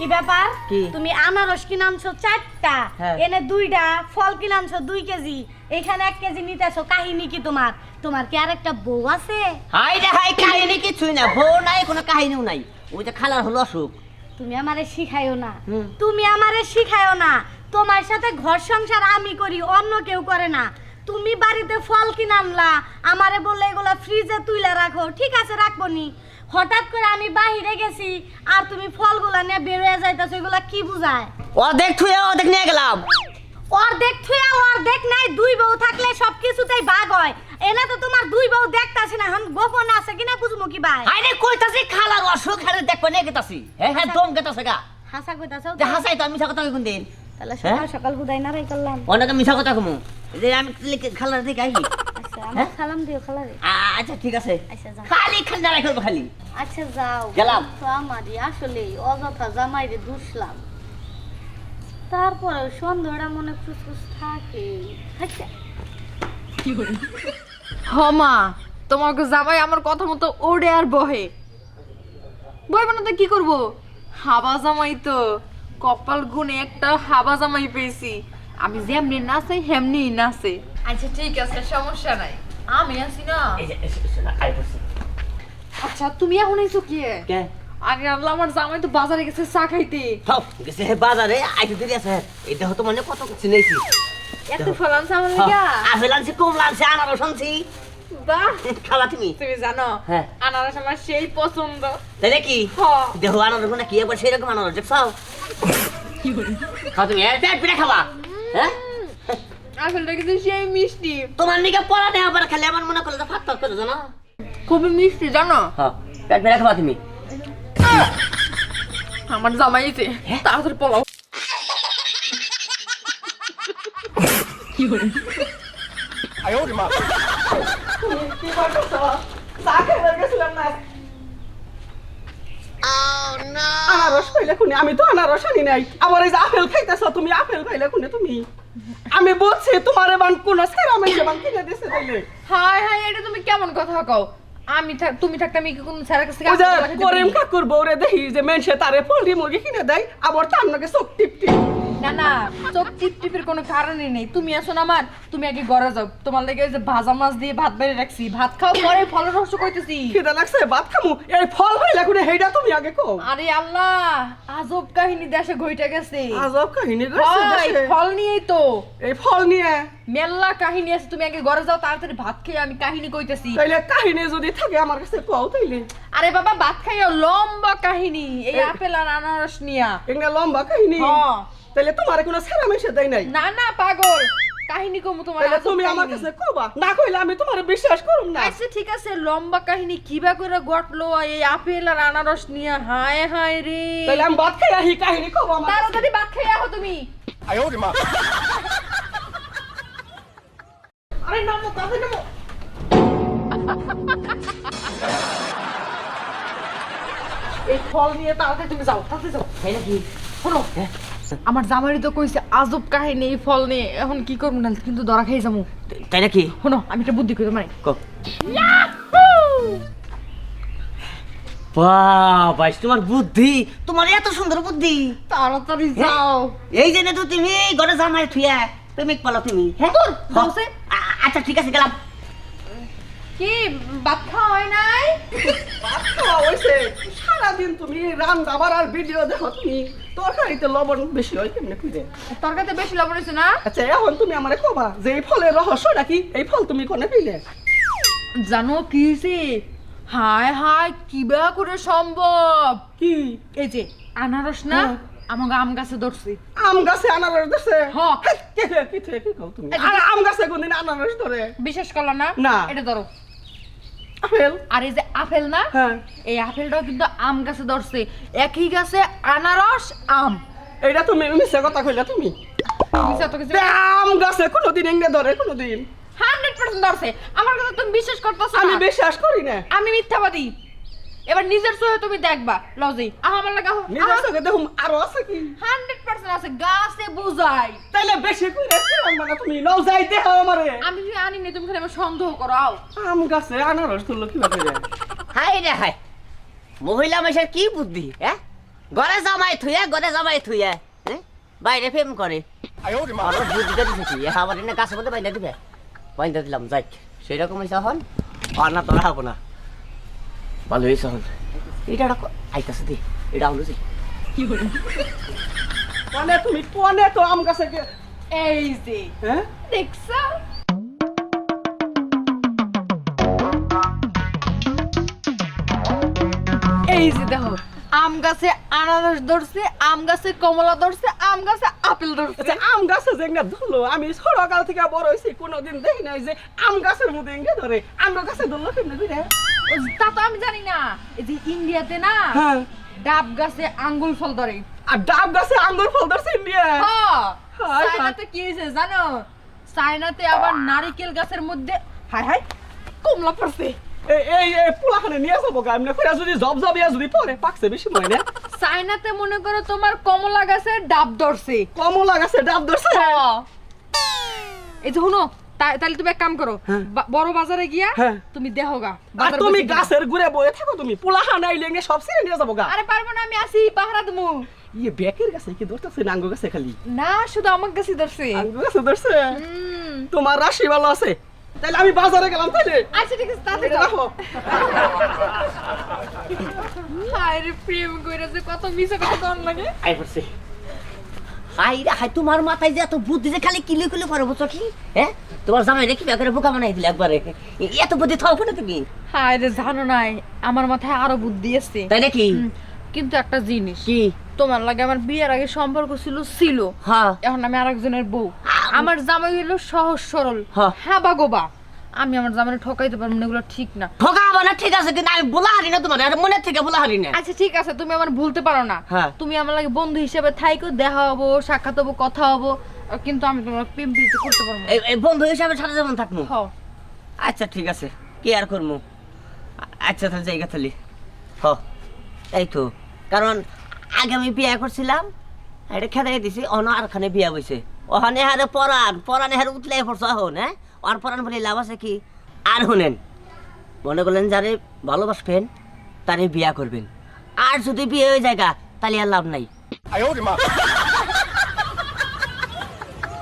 কি ব্যাপার? তুমি আনারস কিনে আনছো চারটা হ্যাঁ। এনে দুইটা ফল কিনে আনছো দুই কেজি এখানে এক কেজি নিতে আসো কাহিনী কি তোমার? তোমার কি আর একটা বউ আছে? হাই রে হাই কাহিনী কিছুই না বউ নাই কোনো কাহিনীও নাই। ওই যে খালার হলো অসুখ। তুমি আমারে শিখাইও না। তুমি আমারে শিখাইও না। তোমার সাথে ঘর সংসার আমি করি অন্য কেউ করে না। তুমি বাড়িতে ফল কিনে আনলা আমারে বললে এগুলা ফ্রিজে তুইলা রাখো। ঠিক আছে রাখব নি। হঠাৎ করে আমি বাহিরে গেছি আর তুমি ফলগুলা নিয়ে বের হয়ে যাইতাছো এগুলা কি বুঝায়? অর্ধেক থুয়ে অর্ধেক নিয়ে গেলাম। অর্ধেক থুয়া অর্ধেক নাই দুই বউ থাকলে সব কিছুতেই ভাগ হয়। এনা তো তোমার দুই বউ দেখতাছি না এখন গোপন আছে কিনা বুঝব কি ভাই হাই রে কইতাছি খালার অসুখ হারে দেখবে নিয়ে গেতাছি। হ্যাঁ হ্যাঁ দম গেতাছে গা। হাসা কইতাছো যে হাসাই তো আমি মিছা কথা কোন দিন? তাহলে সকাল সকাল হুদাই নারাই করলাম। অনেকে মিছা কথা কমু। যে আমি খালার দিকে হ্যাঁ? সালাম দিও খালারে আচ্ছা ঠিক আছে। আচ্ছা যাও। খালি খালি দাঁড়াই করব খালি। আচ্ছা যাও। গেলাম। তো আমারই আসলে অযথা জামাইরে দুষলাম তারপরে সন্দেহটা মনে ফুসফুস থাকে। আচ্ছা। হমা তোমাকে জামাই আমার কথা মতো ওড়ে আর বহে। বইবে না তো কি করব? হাবা জামাই তো কপাল গুনে একটা হাবা জামাই পেয়েছি। আমি যেমনি নাচে হেমনি নাচে। আচ্ছা ঠিক আছে সমস্যা নাই। আমি আছি না। এই যে, আই। আচ্ছা তুমি এখন এসো কি? কে? আরে আল্লাহ আমার জামাই তো বাজারে গেছে চা খাইতে। হাও, গেছে হে বাজারে আইতে দেরি আছে এটা হতো মানে কত কিছু নেইছি এত ফলান আমার লিগা আপেল আনছি কমলা আনছি আনারস আনছি। বাহ! খালা তুমি। তুমি জানো হ্যাঁ। আনারস আমার সেই পছন্দ। তাই নাকি? হ দেখো আনারস না কি? একবার সেরকম আনারস দেখছাও খাও তুমি। পেট পিঠা খাবা। হ্যাঁ? আপেলটা কিন্তু সেই মিষ্টি। তোমার নিকে পড়া দেওয়া পরে খালি আমার মনে করলে ফাট ফাট করে জানো খুবই মিষ্টি জানো? হ্যাঁ পেট পিঠা খাবা তুমি। আমার জামাইতে তাড়াতাড়ি পোলাও। আনারস খাইলে খুনি আমি তো আনারস আনি নাই। আবার এই যে আপেল খাইতেছ তুমি আপেল খাইলে খুনি তুমি। আমি বলছি তোমার বান কোন সেরা যে বান কিনে দিছে তাইলে? হাই হাই এটা তুমি কেমন কথা কও? আমি তুমি থাকতে আমি কি কোন স্যারের কাছে করিম কাকুর বউরে দেখি যে মেনসে তারে পোল্ট্রি মুরগি কিনে দেয় আবার তার নাকি চোখ টিপ টিপ না না চোখ টিপ টিপের কোনো কারণই নেই। তুমি আসো না আমার। তুমি আগে ঘরে যাও। তোমার লাগে ওই যে ভাজা মাছ দিয়ে ভাত বেড়ে রাখছি। ভাত খাও পরে ফলের রহস্য কইতেছি। খিদে লাগছে ভাত খামু? এই ফল খাইলে খুনি হেইটা তুমি আগে কও। আরে আল্লাহ আজব কাহিনী দেশে ঘইটা গেছে। আজব কাহিনী গেছে দেশে। ফল নিয়েই তো। এই ফল নিয়ে? মেল্লা কাহিনী আছে তুমি আগে ঘরে যাও তাড়াতাড়ি ভাত খেয়ে আমি কাহিনী কইতেছি। তাইলে কাহিনী যদি থাকে আমার কাছে কও তাইলে। আরে বাবা ভাত খাইও লম্বা কাহিনী এই আপেল আর আনারস নিয়া। এগুলা লম্বা কাহিনী। হ্যাঁ। তাইলে তোমার কোনো সেরা মেশে দেয় নাই। না না পাগল। কাহিনী কমু তোমার আজব তুমি আমার কাছে কবা না কইলে আমি তোমার বিশ্বাস করুম না। আচ্ছা ঠিক আছে লম্বা কাহিনী কিবা করে ঘটলো এই আপেল আর আনারস নিয়ে হায় হায় রে। তাইলে আমি ভাত খাই আহি কাহিনী কবা আমার কাছে। তাড়াতাড়ি ভাত খেয়ে আহো তুমি। আয়ো রে মা। আরে নামো তাতে নামো। এই ফল নিয়ে তাড়াতাড়ি তুমি যাও তাড়াতাড়ি যাও। তাই নাকি? শোনো। আমার জামাইরি তো কইছে আজব কাহিনী এই ফল নিয়ে এখন কি করব না কিন্তু ধরা খেয়ে যাব। তাই নাকি? শোনো আমি একটা বুদ্ধি করি মানে কো। বাবা তোমার বুদ্ধি তোমার এত সুন্দর বুদ্ধি। তাড়াতাড়ি যাও। এই যে না তো তুমি ঘরে জামাই থুয়া প্রেমিক পালো তুমি। হ্যাঁ আচ্ছা ঠিক আছে গেলাম। কি ভাত খাওয়া হয় নাই? ভাত খাওয়া হইছে সারাদিন তুমি রান্না বাড়ার ভিডিও দেখো তুমি। তরকারিতে লবণ বেশি হয় কেমনে খুঁজে তরকারিতে বেশি লবণ হয়েছে না? আচ্ছা এখন তুমি আমারে কবা যে এই ফলের রহস্যটা কি এই ফল তুমি কোনে পেলে? জানো কি হয়েছে হায় হায় কিবা করে সম্ভব। কি? এই যে আনারস না হ্যাঁ। আমাকে আম গাছে ধরছি। আম গাছে আনারস ধরছে? হ্যাঁ। কে কে কও তুমি? আর আম গাছে কোনদিন আনারস ধরে? বিশ্বাস করল না? না। এটা ধরো। আপেল। আর এই যে আপেল না হ্যাঁ। এই আপেলটাও কিন্তু আম গাছে ধরছে। একই গাছে আনারস আম। এইটা তুমি মিশে কথা কইলা তুমি? আম গাছে কোনোদিন এঙ্গে ধরে কোনোদিন। হান্ড্রেড পার্সেন্ট ধরছে। আমার কথা তুমি বিশ্বাস করতেছো আমি বিশ্বাস করি না। আমি মিথ্যাবাদী। এবার নিজের চোখে তুমি দেখবা লজি। আহ আমার লাগা নিজের চোখে দেখুম আরও আছে কি? হান্ড্রেড পার্সেন্ট আছে গাছে বুঝাই। তাইলে বেশি কইরা কিরম মানে তুমি লও যাই দেহ আমারে। আমি যদি আনি নি তুমি খালি আমার সন্দেহ করো আও আম গাছে আনারস তুললো কি ভাবে হাই রে হাই মহিলা মেশার কি বুদ্ধি হ্যাঁ? ঘরে জামাই থুয়ে ঘরে জামাই থুয়ে হ্যাঁ? বাইরে প্রেম করে। আমার বুদ্ধিটা দিছে কি আমার এনে গাছের মধ্যে বাইন্দা দিবে। বাইন্দা দিলাম যাই। সেরকম হয়েছে এখন। আর না তোরা হব না। ভালো হয়েছে এখন এটা একটা ক- আইতাছে দি এটা হলো যে। মানে তুমি কোনে তো আম গাছে এই যে হ্যাঁ? দেখছ? এই যে দেখো আম গাছে আনারস ধরছে আম গাছে কমলা ধরছে আম গাছে আপেল ধরছে। আচ্ছা আম গাছে যে একটা ধরলো আমি ছোটকাল থেকে বড় হয়েছি কোনোদিন দেখি নাই যে আম গাছের মধ্যে এঙ্গে ধরে। আম গাছে ধরলো কেমনে করে তা তো আমি জানি না। এই যে ইন্ডিয়াতে না হ্যাঁ। ডাব গাছে আঙ্গুল ফল ধরে। আর ডাব গাছে আঙ্গুর ফল ধরছে ইন্ডিয়া? হ্যাঁ, চায়নাতে কি হয়েছে জানো? চায়নাতে আবার নারিকেল গাছের মধ্যে হাই হাই কমলা পড়ছে। এই এই এই পোলাখানে নিয়ে যাব গা এমনি করে যদি জব জবিয়া যদি পরে পাকছে বেশি মনে না চায়নাতে মনে করো তোমার কমলা গাছে ডাব ধরছে। কমলা গাছে ডাব ধরছে? হ্যাঁ। এই যে শুনো তাহলে তুমি এক কাম করো। বড় বাজারে গিয়া হ্যাঁ। তুমি দেখো গা আর তুমি গাছের ঘুরে বয়ে থাকো তুমি পোলাখানে আইলে এঙ্গে সব ছিঁড়ে নিয়ে যাব গা। আরে পারব না আমি আসি পাহারা দেবো ইয়ে বেকের গাছে কি ধরতেছে? না গাছে খালি। না শুধু আমার কাছে ধরছে। আঙ্গুর গাছে ধরছে। তোমার রাশি ভালো আছে? তাহলে আমি বাজারে গেলাম তাইলে? আচ্ছা ঠিক আছে রাখো। হায় প্রেম কইরা যে কত মিছে কথা তোর লাগে। আই পড়ছে। হাই রে হাই তোমার মাথায় যে এত বুদ্ধি যে খালি কিলি কিলি বুঝছ কি? হ্যাঁ? তোমার জামাই রে কি করে বোকা বানাই দিলে একবারে। এত বুদ্ধি থাকব না তুমি? হায় রে জানো নাই আমার মাথায় আরও বুদ্ধি আছে। তাই নাকি? কিন্তু একটা জিনিস কি? তোমার লাগে আমার বিয়ের আগে সম্পর্ক ছিল ছিল। হ্যাঁ। এখন আমি আরেকজনের বউ। আমার জামাই হলো সহজ সরল। হ্যাঁ। হ্যাঁ বা গোবা। আমি আমার জামাইরে ঠকাইতে পারব না এগুলো ঠিক না। ঠকা হবে না ঠিক আছে কিন্তু আমি বলা হারি না তোমার আর মনের থেকে বলা হারি না। আচ্ছা ঠিক আছে তুমি আমার ভুলতে পারো না। হ্যাঁ। তুমি আমার লাগে বন্ধু হিসেবে থাইকো দেখা হব সাক্ষাৎ হব কথা হব কিন্তু আমি তোমার প্রেম প্রীতি করতে পারব এই- বন্ধু হিসাবে সারা যেমন থাকব আচ্ছা ঠিক আছে কি আর করব আচ্ছা তাহলে জায়গা তাহলে। হ এই তো। কারণ আগে আমি বিয়ে করছিলাম এটা খেদাই দিছি অন আরখানে বিয়া বইছে। ওখানে হারে পরান পরানে হারে উঠলে পড়ছে হন হ্যাঁ? আর পরান বলে লাভ আছে কি? আর শুনেন, মনে করলেন যারে ভালোবাসবেন, তারে বিয়া করবেন। আর যদি বিয়ে হয়ে জায়গা তাহলে আর লাভ নাই।